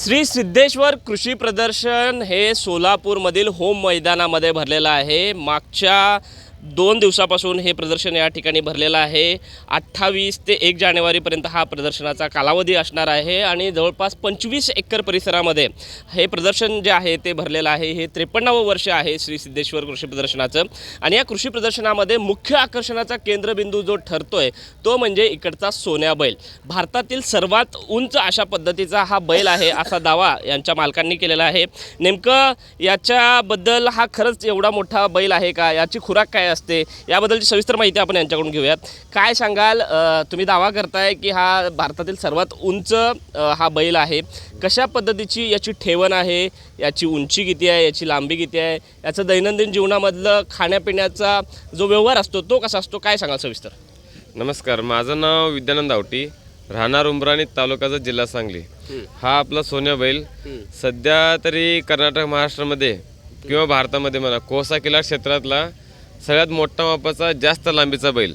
श्री सिद्धेश्वर कृषी प्रदर्शन हे सोलापूरमधील होम मैदानामध्ये भरलेलं आहे. मागच्या दोन दिवसापासून हे प्रदर्शन या ठिकाणी भरलेलं आहे. अठ्ठावीस ते एक जानेवारीपर्यंत हा प्रदर्शनाचा कालावधी असणार आहे आणि जवळपास पंचवीस एकर परिसरामध्ये हे प्रदर्शन जे आहे ते भरलेलं आहे. हे त्रेपन्नावं वर्ष आहे श्री सिद्धेश्वर कृषी प्रदर्शनाचं आणि या कृषी प्रदर्शनामध्ये मुख्य आकर्षणाचा केंद्रबिंदू जो ठरतोय तो म्हणजे इकडचा सोन्या बैल. भारतातील सर्वात उंच अशा पद्धतीचा हा बैल आहे असा दावा यांच्या मालकांनी केलेला आहे. नेमकं याच्याबद्दल हा खरंच एवढा मोठा बैल आहे का? याची खुराक काय असते याबद्दलची सविस्तर माहिती आपण यांच्याकडून घेऊयात. काय सांगाल तुम्ही दावा करताय की हा भारतातील सर्वात उंच हा बैल आहे. कशा पद्धतीची याची ठेवण आहे याची उंची किती आहे याची लांबी किती आहे याचं दैनंदिन जीवनामधलं खाण्यापिण्याचा जो व्यवहार असतो तो कसा असतो काय सांगाल सविस्तर? नमस्कार माझं नाव विद्यानंद आवटी राहणार उंबराणी तालुक्याचा जिल्हा सांगली. हा आपला सोन्या बैल. सध्या तरी कर्नाटक महाराष्ट्रामध्ये किंवा भारतामध्ये म्हणा कोसा किल्ला क्षेत्रातला सगळ्यात मोठा मापाचा जास्त लांबीचा बैल.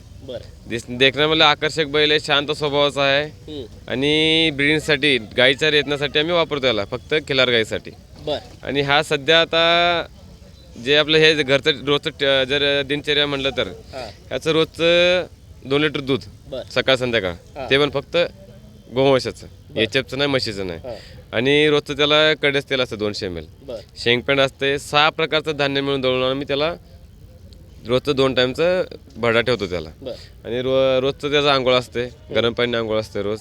दिस देखण्यामध्ये आकर्षक बैल आहे शांत स्वभावाचा आहे. आणि ब्रिडिंगसाठी गाईच्या रेतण्यासाठी आम्ही वापरतो याला फक्त खिलार गाईसाठी. आणि हा सध्या आता जे आपलं हे घरचं रोजचं जर दिनचर्या म्हणलं तर ह्याचं रोजचं दोन लिटर दूध सकाळ संध्याकाळ. ते पण फक्त गोवंशाचं. एचएफचं नाही म्हशीचं नाही. आणि रोजचं त्याला कडस तेल असतं दोनशे एम एल शेंगपेंड असते सहा प्रकारचं धान्य मिळून दळून मी त्याला रोजचं दोन टाईमचं भरडा ठेवतो त्याला. आणि रो रोजचं त्याचं आंघोळ असते गरम पाणी आंघोळ असते रोज.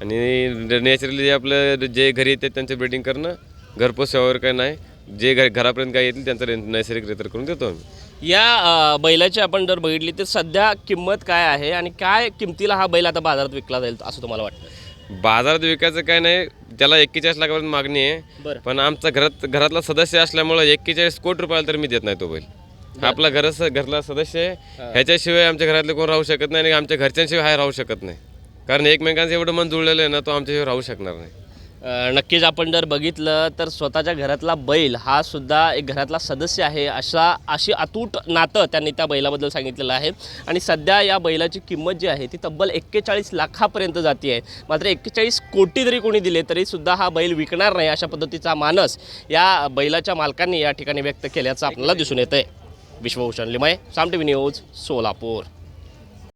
आणि नॅचरली जे आपलं जे घरी येते त्यांचं ब्रिडिंग करणं घरपोच सेवा वगैरे काही नाही. जे घर घरापर्यंत काय येतील त्यांचं नैसर्गिक रेतर करून देतो आम्ही. या बैलाची आपण जर बघितली तर सध्या किंमत काय आहे आणि काय किमतीला हा बैल आता बाजारात विकला जाईल असं तुम्हाला वाटतं? बाजारात विकायचं काय नाही त्याला एक्केचाळीस लाखापर्यंत मागणी आहे. पण आमचा घरात घरातला सदस्य असल्यामुळं एक्केचाळीस कोटी रुपयाला तर मी देत नाही तो बैल. आपला घर घरातला सदस्य आहे. ह्याच्याशिवाय आमच्या घरातले कोण राहू शकत नाही आणि आमच्या घरच्यांशिवाय हा राहू शकत नाही. कारण एकमेकांचं एवढं मन जुळलेलं आहे ना तो आमच्याशिवाय राहू शकणार नाही. नक्कीच आपण जर बघितलं तर स्वतःच्या घरातला बैल हा सुद्धा एक घरातला सदस्य आहे अशा अशी अतूट नातं त्यांनी त्या बैलाबद्दल सांगितलेलं आहे. आणि सध्या या बैलाची किंमत जी आहे ती तब्बल एक्केचाळीस लाखापर्यंत जाते आहे. मात्र एक्केचाळीस कोटी जरी कोणी दिले तरी सुद्धा हा बैल विकणार नाही अशा पद्धतीचा मानस या बैलाच्या मालकांनी या ठिकाणी व्यक्त केल्याचं आपल्याला दिसून येतं आहे Vishwabhushan Limaye Saam T V news Solapur.